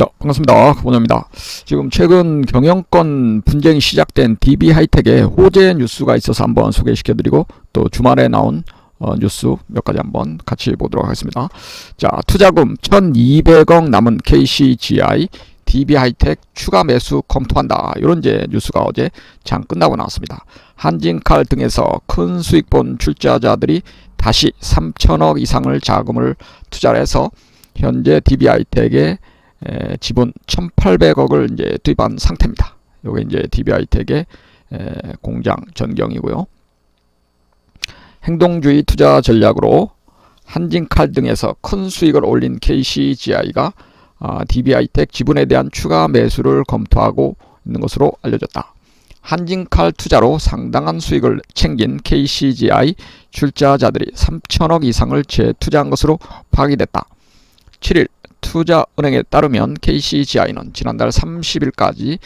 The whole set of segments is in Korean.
자, 반갑습니다. 고원입니다. 지금 최근 경영권 분쟁이 시작된 DB 하이텍의 호재 뉴스가 있어서 한번 소개시켜드리고 또 주말에 나온 어, 뉴스 몇 가지 한번 같이 보도록 하겠습니다. 자, 투자금 1,200억 남은 KCGI DB 하이텍 추가 매수 검토한다. 이런 이제 뉴스가 어제 장 끝나고 나왔습니다. 한진칼 등에서 큰 수익 본 출자자들이 다시 3천억 이상을 자금을 투자해서 현재 DB 하이텍의 에, 지분 1,800억을 이제 투입한 상태입니다. 요게 이제 DBI텍의 에, 공장 전경이고요. 행동주의 투자 전략으로 한진칼 등에서 큰 수익을 올린 KCGI가 아, DBI텍 지분에 대한 추가 매수를 검토하고 있는 것으로 알려졌다. 한진칼 투자로 상당한 수익을 챙긴 KCGI 출자자들이 3천억 이상을 재투자한 것으로 파악됐다. 7일 투자은행에 따르면 KCGI는 지난달 30일까지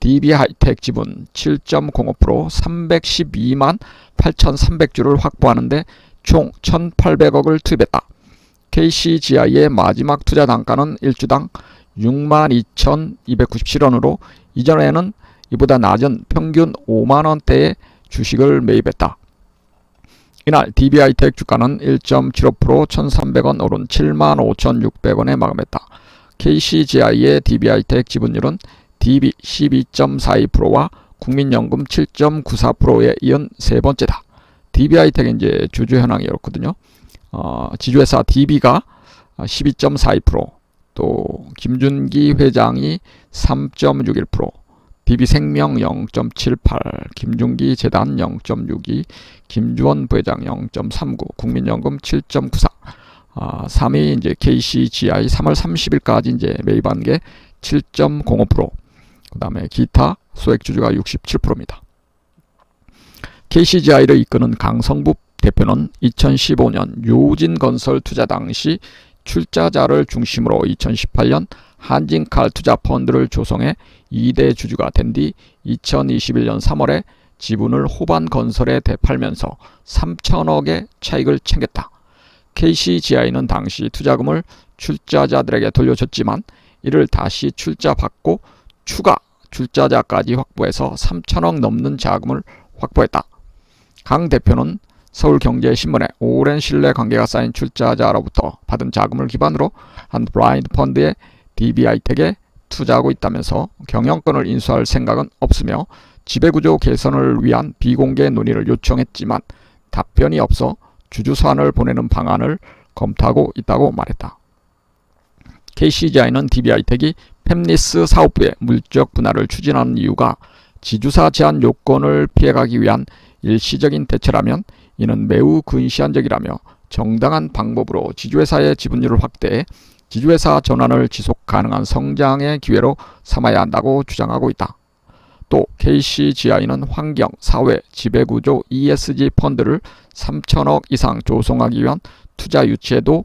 DB하이텍 지분 7.05% 312만 8,300주를 확보하는데 총 1,800억을 투입했다. KCGI의 마지막 투자 단가는 1주당 62,297원으로 이전에는 이보다 낮은 평균 5만 원대의 주식을 매입했다. 이날 DB하이텍 주가는 1.75% 1,300원 오른 75,600원에 마감했다. KCGI의 DB하이텍 지분율은 DB 12.42%와 국민연금 7.94%에 이은 세 번째다. DB하이텍의 이제 주주 현황이 이렇거든요. 어, 지주회사 DB가 12.42%, 또 김준기 회장이 3.61%, DB생명 0.78, 김중기 재단 0.62, 김주원 부회장 0.39, 국민연금 7.94. 아, 3위 이제 KCGI 3월 30일까지 이제 매입한 게 7.05%. 그 다음에 기타 소액 주주가 67%입니다. KCGI를 이끄는 강성부 대표는 2015년 요진건설 투자 당시 출자자를 중심으로 2018년 한진칼 투자 펀드를 조성해 2대 주주가 된 뒤 2021년 3월에 지분을 호반 건설에 되팔면서 3천억의 차익을 챙겼다. KCGI는 당시 투자금을 출자자들에게 돌려줬지만 이를 다시 출자받고 추가 출자자까지 확보해서 3천억 넘는 자금을 확보했다. 강 대표는 서울경제신문에 오랜 신뢰 관계가 쌓인 출자자로부터 받은 자금을 기반으로 한 블라인드 펀드에 DB하이텍에 투자하고 있다면서 경영권을 인수할 생각은 없으며 지배구조 개선을 위한 비공개 논의를 요청했지만 답변이 없어 주주 소환을 보내는 방안을 검토하고 있다고 말했다. KCGI는 DB하이텍이 팹리스 사업부의 물적 분할을 추진하는 이유가 지주사 제한 요건을 피해가기 위한 일시적인 대처라면 이는 매우 근시안적이라며 정당한 방법으로 지주회사의 지분율을 확대해 지주회사 전환을 지속 가능한 성장의 기회로 삼아야 한다고 주장하고 있다. 또 KCGI는 환경, 사회, 지배구조 ESG 펀드를 3천억 이상 조성하기 위한 투자 유치에도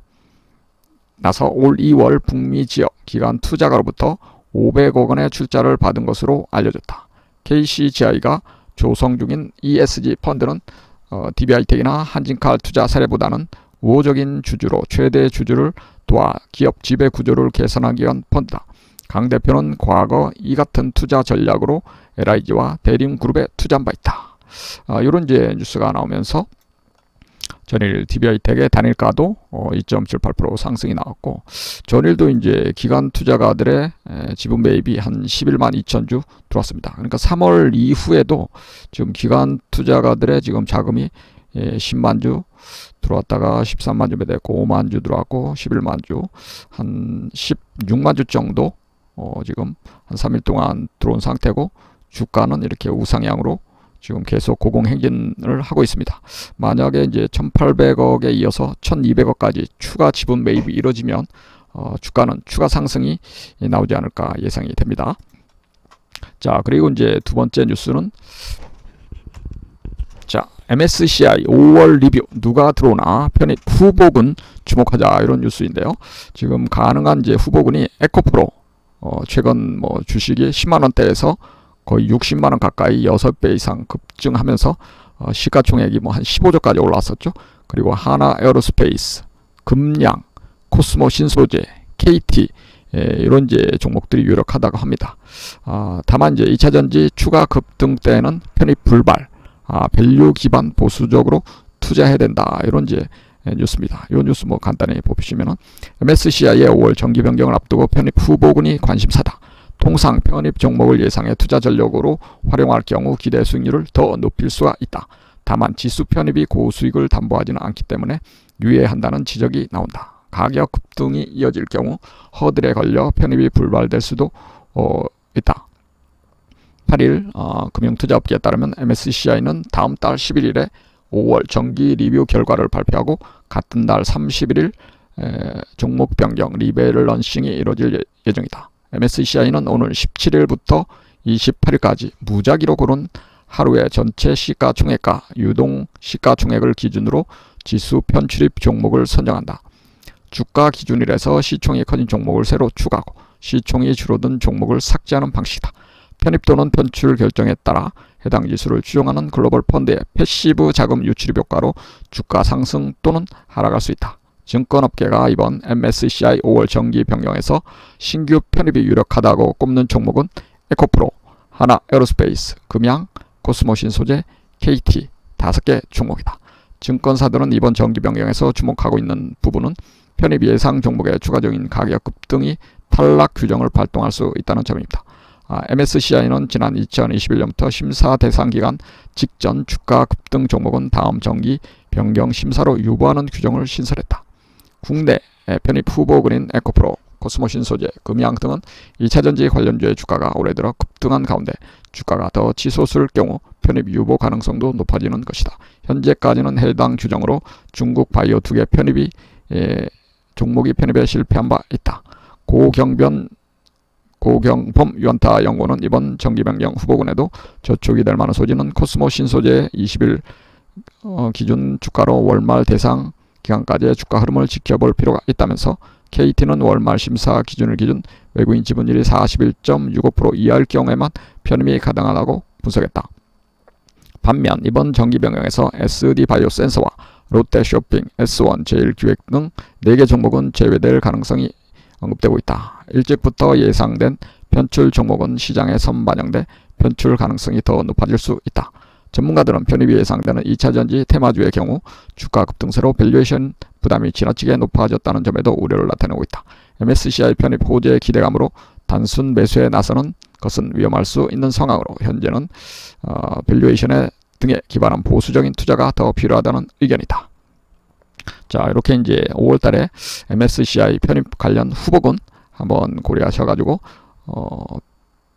나서 올 2월 북미 지역 기관 투자가로부터 500억 원의 출자를 받은 것으로 알려졌다. KCGI가 조성 중인 ESG 펀드는 어, DB하이텍이나 한진칼 투자 사례보다는 우호적인 주주로 최대 주주를 도와 기업 지배 구조를 개선하기 위한 펀드다. 강 대표는 과거 이 같은 투자 전략으로 LIG와 대림그룹에 투자한 바 있다. 아, 이런 이제 뉴스가 나오면서 전일 DB하이텍의 단일가도 어, 2.78% 상승이 나왔고 전일도 이제 기관 투자가들의 에, 지분 매입이 한 11만 2천 주 들어왔습니다. 그러니까 3월 이후에도 지금 기관 투자가들의 지금 자금이 예, 10만 주 들어왔다가 13만 주 매도했고 5만 주 들어왔고 11만 주 한 16만 주 정도 어, 지금 한 3일 동안 들어온 상태고 주가는 이렇게 우상향으로 지금 계속 고공행진을 하고 있습니다. 만약에 이제 1,800억에 이어서 1,200억까지 추가 지분 매입이 이루어지면 어, 주가는 추가 상승이 나오지 않을까 예상이 됩니다. 자, 그리고 이제 두 번째 뉴스는 자, MSCI 5월 리뷰 누가 들어오나 편입 후보군 주목하자 이런 뉴스인데요. 지금 가능한 이제 후보군이 에코프로 어, 최근 뭐 주식이 10만 원대에서 거의 60만 원 가까이 6배 이상 급증하면서 어, 시가총액이 뭐 한 15조까지 올라왔었죠. 그리고 하나 에어로스페이스, 금양, 코스모 신소재, KT, 예, 이런 이제 종목들이 유력하다고 합니다. 아, 다만 이제 2차 전지 추가 급등 때는 편입 불발, 아, 밸류 기반 보수적으로 투자해야 된다. 이런 이제 예, 뉴스입니다. 이 뉴스 뭐 간단히 보시면은 MSCI의 5월 정기 변경을 앞두고 편입 후보군이 관심사다. 통상 편입 종목을 예상의 투자 전력으로 활용할 경우 기대 수익률을 더 높일 수가 있다. 다만 지수 편입이 고수익을 담보하지는 않기 때문에 유예한다는 지적이 나온다. 가격 급등이 이어질 경우 허들에 걸려 편입이 불발될 수도 어, 있다. 8일 어, 금융투자업계에 따르면 MSCI는 다음 달 11일에 5월 정기 리뷰 결과를 발표하고 같은 달 31일 에, 종목 변경 리밸런싱이 이루어질 예- 예정이다. MSCI는 오늘 17일부터 28일까지 무작위로 고른 하루의 전체 시가총액과 유동 시가총액을 기준으로 지수 편출입 종목을 선정한다. 주가 기준이라서 시총이 커진 종목을 새로 추가하고 시총이 줄어든 종목을 삭제하는 방식이다. 편입 또는 편출 결정에 따라 해당 지수를 추종하는 글로벌 펀드의 패시브 자금 유출입 효과로 주가 상승 또는 하락할 수 있다. 증권업계가 이번 MSCI 5월 정기 변경에서 신규 편입이 유력하다고 꼽는 종목은 에코프로, 하나 에어로스페이스, 금양, 코스모신 소재, KT 다섯 개 종목이다. 증권사들은 이번 정기 변경에서 주목하고 있는 부분은 편입 예상 종목의 추가적인 가격 급등이 탈락 규정을 발동할 수 있다는 점입니다. 아, MSCI는 지난 2021년부터 심사 대상 기간 직전 주가 급등 종목은 다음 정기 변경 심사로 유보하는 규정을 신설했다. 국내 편입 후보군인 에코프로, 코스모신 소재, 금양 등은 2차 전지 관련주의 주가가 올해 들어 급등한 가운데 주가가 더 치솟을 경우 편입 유보 가능성도 높아지는 것이다. 현재까지는 해당 규정으로 중국 바이오 두개 편입이 예, 종목이 편입에 실패한 바 있다. 고경변 고경범 유안타 연구는 이번 정기 변경 후보군에도 저촉이 될 만한 소지는 코스모 신소재 20일 어, 기준 주가로 월말 대상 기간까지의 주가 흐름을 지켜볼 필요가 있다면서 KT는 월말 심사 기준을 기준 외국인 지분율이 41.65% 이하일 경우에만 편입이 가능하다고 분석했다. 반면 이번 정기 변경에서 SD 바이오 센서와 롯데 쇼핑, S1, 제일기획 등 4개 종목은 제외될 가능성이 언급되고 있다. 일찍부터 예상된 편출 종목은 시장에 선반영돼 편출 가능성이 더 높아질 수 있다. 전문가들은 편입이 예상되는 2차 전지 테마주의 경우 주가 급등세로 밸류에이션 부담이 지나치게 높아졌다는 점에도 우려를 나타내고 있다. MSCI 편입 호재의 기대감으로 단순 매수에 나서는 것은 위험할 수 있는 상황으로 현재는 어, 밸류에이션에 등에 기반한 보수적인 투자가 더 필요하다는 의견이다. 자 이렇게 이제 5월달에 MSCI 편입 관련 후보군 한번 고려하셔가지고 어,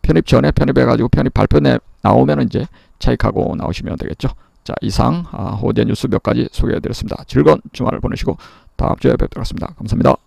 편입 전에 편입해가지고 편입 발표 내 나오면 이제 차익하고 나오시면 되겠죠. 자 이상 아, 호재 뉴스 몇 가지 소개해드렸습니다. 즐거운 주말 보내시고 다음 주에 뵙도록 하겠습니다. 감사합니다.